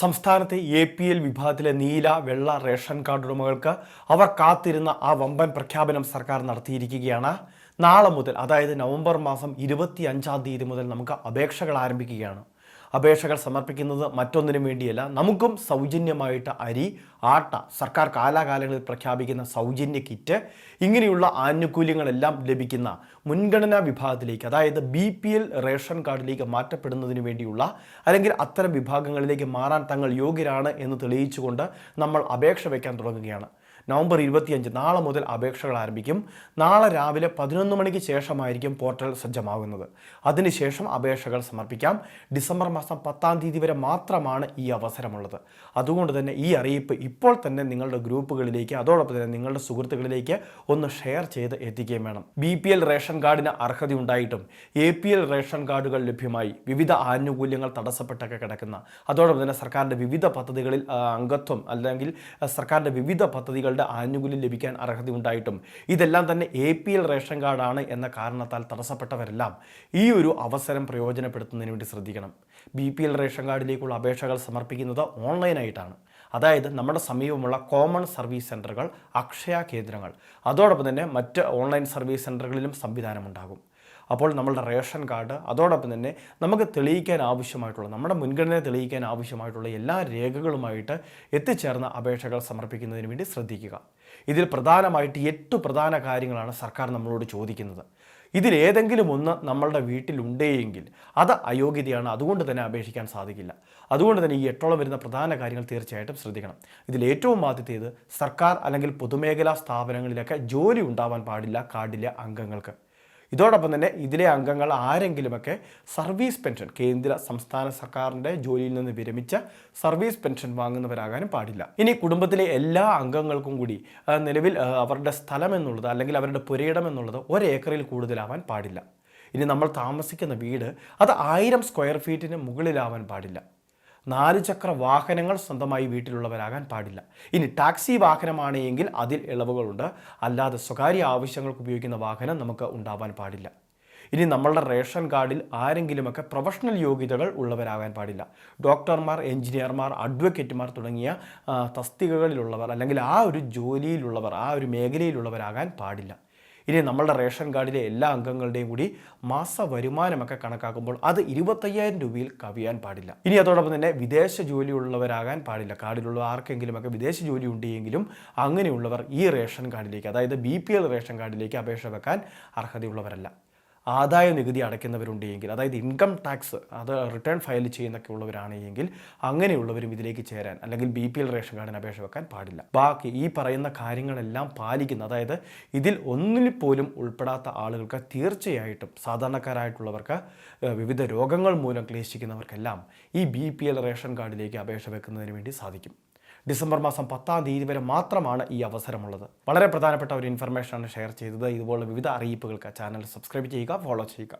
സംസ്ഥാനത്തെ A P L വിഭാഗത്തിലെ നീല വെള്ള റേഷൻ കാർഡ് ഉടമകൾക്ക് അവർ കാത്തിരുന്ന ആ വമ്പൻ പ്രഖ്യാപനം സർക്കാർ നടത്തിയിരിക്കുകയാണ്. നാളെ മുതൽ അതായത് നവംബർ മാസം ഇരുപത്തി അഞ്ചാം തീയതി മുതൽ നമുക്ക് അപേക്ഷകൾ ആരംഭിക്കുകയാണ്. അപേക്ഷകൾ സമർപ്പിക്കുന്നത് മറ്റൊന്നിനും വേണ്ടിയല്ല. നമുക്കും സൗജന്യമായിട്ട് അരി ആട്ട സർക്കാർ കാലാകാലങ്ങളിൽ പ്രഖ്യാപിക്കുന്ന സൗജന്യ കിറ്റ് ഇങ്ങനെയുള്ള ആനുകൂല്യങ്ങളെല്ലാം ലഭിക്കുന്ന മുൻഗണനാ വിഭാഗത്തിലേക്ക് അതായത് ബി പി എൽ റേഷൻ കാർഡിലേക്ക് മാറ്റപ്പെടുന്നതിന് വേണ്ടിയുള്ള അല്ലെങ്കിൽ അത്തരം വിഭാഗങ്ങളിലേക്ക് മാറാൻ തങ്ങൾ യോഗ്യരാണ് എന്ന് തെളിയിച്ചുകൊണ്ട് നമ്മൾ അപേക്ഷ വയ്ക്കാൻ തുടങ്ങുകയാണ്. നവംബർ ഇരുപത്തിയഞ്ച് നാളെ മുതൽ അപേക്ഷകൾ ആരംഭിക്കും. നാളെ രാവിലെ പതിനൊന്ന് മണിക്ക് ശേഷമായിരിക്കും പോർട്ടൽ സജ്ജമാകുന്നത്. അതിനുശേഷം അപേക്ഷകൾ സമർപ്പിക്കാം. ഡിസംബർ മാസം പത്താം തീയതി വരെ മാത്രമാണ് ഈ അവസരമുള്ളത്. അതുകൊണ്ട് തന്നെ ഈ അറിയിപ്പ് ഇപ്പോൾ തന്നെ നിങ്ങളുടെ ഗ്രൂപ്പുകളിലേക്ക് അതോടൊപ്പം തന്നെ നിങ്ങളുടെ സുഹൃത്തുക്കളിലേക്ക് ഒന്ന് ഷെയർ ചെയ്ത് എത്തിക്കുകയും വേണം. ബി പി എൽ റേഷൻ കാർഡിന് അർഹതയുണ്ടായിട്ടും എ പി എൽ റേഷൻ കാർഡുകൾ ലഭ്യമായി വിവിധ ആനുകൂല്യങ്ങൾ തടസ്സപ്പെട്ടൊക്കെ കിടക്കുന്ന അതോടൊപ്പം തന്നെ സർക്കാരിന്റെ വിവിധ പദ്ധതികളിൽ അംഗത്വം അല്ലെങ്കിൽ സർക്കാരിന്റെ വിവിധ പദ്ധതികളുടെ ആനുകൂല്യം ലഭിക്കാൻ അർഹതയുണ്ടായിട്ടും ഇതെല്ലാം തന്നെ എ പി എൽ റേഷൻ കാർഡാണ് എന്ന കാരണത്താൽ തടസ്സപ്പെട്ടവരെല്ലാം ഈ ഒരു അവസരം പ്രയോജനപ്പെടുത്തുന്നതിന് വേണ്ടി ശ്രദ്ധിക്കണം. ബി പി എൽ റേഷൻ കാർഡിലേക്കുള്ള അപേക്ഷകൾ സമർപ്പിക്കുന്നത് ഓൺലൈനായിട്ടാണ്. അതായത് നമ്മുടെ സമീപമുള്ള കോമൺ സർവീസ് സെന്ററുകൾ അക്ഷയ കേന്ദ്രങ്ങൾ. അതോടൊപ്പം തന്നെ മറ്റ് ഓൺലൈൻ സർവീസ് സെന്ററുകളിലും സംവിധാനമുണ്ടാകും. അപ്പോൾ നമ്മളുടെ റേഷൻ കാർഡ് അതോടൊപ്പം തന്നെ നമുക്ക് തെളിയിക്കാൻ ആവശ്യമായിട്ടുള്ള നമ്മുടെ മുൻഗണന തെളിയിക്കാൻ ആവശ്യമായിട്ടുള്ള എല്ലാ രേഖകളുമായിട്ട് എത്തിച്ചേർന്ന അപേക്ഷകൾ സമർപ്പിക്കുന്നതിന് വേണ്ടി ശ്രദ്ധിക്കുക. ഇതിൽ പ്രധാനമായിട്ട് എട്ട് പ്രധാന കാര്യങ്ങളാണ് സർക്കാർ നമ്മളോട് ചോദിക്കുന്നത്. ഇതിലേതെങ്കിലും ഒന്ന് നമ്മളുടെ വീട്ടിലുണ്ടെങ്കിൽ അത് അയോഗ്യതയാണ് അതുകൊണ്ട് തന്നെ അപേക്ഷിക്കാൻ സാധിക്കില്ല. അതുകൊണ്ട് തന്നെ ഈ എട്ടോളം വരുന്ന പ്രധാന കാര്യങ്ങൾ തീർച്ചയായിട്ടും ശ്രദ്ധിക്കണം. ഇതിൽ ഏറ്റവും ആദ്യത്തേത് സർക്കാർ അല്ലെങ്കിൽ പൊതുമേഖലാ സ്ഥാപനങ്ങളിലൊക്കെ ജോലി ഉണ്ടാവാൻ പാടില്ല കാർഡിലെ അംഗങ്ങൾക്ക്. ഇതോടൊപ്പം തന്നെ ഇതിലെ അംഗങ്ങൾ ആരെങ്കിലുമൊക്കെ സർവീസ് പെൻഷൻ കേന്ദ്ര സംസ്ഥാന സർക്കാരിന്റെ ജോലിയിൽ നിന്ന് വിരമിച്ച സർവീസ് പെൻഷൻ വാങ്ങുന്നവരാകാനും പാടില്ല. ഇനി കുടുംബത്തിലെ എല്ലാ അംഗങ്ങൾക്കും കൂടി നിലവിൽ അവരുടെ സ്ഥലം എന്നുള്ളത് അല്ലെങ്കിൽ അവരുടെ പുരയിടം എന്നുള്ളത് ഒരേക്കറിൽ കൂടുതലാവാൻ പാടില്ല. ഇനി നമ്മൾ താമസിക്കുന്ന വീട് അത് ആയിരം സ്ക്വയർ ഫീറ്റിന് മുകളിലാവാൻ പാടില്ല. നാല് ചക്ര വാഹനങ്ങൾ സ്വന്തമായി വീട്ടിലുള്ളവരാകാൻ പാടില്ല. ഇനി ടാക്സി വാഹനമാണ് എങ്കിൽ അതിൽ ഇളവുകളുണ്ട്. അല്ലാതെ സ്വകാര്യ ആവശ്യങ്ങൾക്ക് ഉപയോഗിക്കുന്ന വാഹനം നമുക്ക് ഉണ്ടാവാൻ പാടില്ല. ഇനി നമ്മളുടെ റേഷൻ കാർഡിൽ ആരെങ്കിലുമൊക്കെ പ്രൊഫഷണൽ യോഗ്യതകൾ ഉള്ളവരാകാൻ പാടില്ല. ഡോക്ടർമാർ എഞ്ചിനീയർമാർ അഡ്വക്കേറ്റുമാർ തുടങ്ങിയ തസ്തികകളിലുള്ളവർ അല്ലെങ്കിൽ ആ ഒരു ജോലിയിലുള്ളവർ ആ ഒരു മേഖലയിലുള്ളവരാകാൻ പാടില്ല. ഇനി നമ്മളുടെ റേഷൻ കാർഡിലെ എല്ലാ അംഗങ്ങളുടെയും കൂടി മാസ വരുമാനമൊക്കെ കണക്കാക്കുമ്പോൾ അത് ഇരുപത്തയ്യായിരം രൂപയിൽ കവിയാൻ പാടില്ല. ഇനി അതോടൊപ്പം തന്നെ വിദേശ ജോലിയുള്ളവരാകാൻ പാടില്ല. കാർഡിലുള്ള ആർക്കെങ്കിലുമൊക്കെ വിദേശ ജോലി ഉണ്ടെങ്കിലും അങ്ങനെയുള്ളവർ ഈ റേഷൻ കാർഡിലേക്ക് അതായത് ബി റേഷൻ കാർഡിലേക്ക് അപേക്ഷ വെക്കാൻ അർഹതയുള്ളവരല്ല. ആദായ നികുതി അടയ്ക്കുന്നവരുണ്ട് എങ്കിൽ അതായത് ഇൻകം ടാക്സ് അത് റിട്ടേൺ ഫയൽ ചെയ്യുന്നൊക്കെ ഉള്ളവരാണെങ്കിൽ അങ്ങനെയുള്ളവരും ഇതിലേക്ക് ചേരാൻ അല്ലെങ്കിൽ ബി പി എൽ റേഷൻ കാർഡിന് അപേക്ഷ വെക്കാൻ പാടില്ല. ബാക്കി ഈ പറയുന്ന കാര്യങ്ങളെല്ലാം പാലിക്കുന്ന അതായത് ഇതിൽ ഒന്നിൽ പോലും ഉൾപ്പെടാത്ത ആളുകൾക്ക് തീർച്ചയായിട്ടും സാധാരണക്കാരായിട്ടുള്ളവർക്ക് വിവിധ രോഗങ്ങൾ മൂലം ക്ലേശിക്കുന്നവർക്കെല്ലാം ഈ ബി പി എൽ റേഷൻ കാർഡിലേക്ക് അപേക്ഷ വെക്കുന്നതിന് വേണ്ടി സാധിക്കും. ഡിസംബർ മാസം പത്താം തീയതി വരെ മാത്രമാണ് ഈ അവസരമുള്ളത്. വളരെ പ്രധാനപ്പെട്ട ഒരു ഇൻഫർമേഷനാണ് ഷെയർ ചെയ്തത്. ഇതുപോലുള്ള വിവിധ അറിയിപ്പുകൾക്ക് ചാനൽ സബ്സ്ക്രൈബ് ചെയ്യുക ഫോളോ ചെയ്യുക.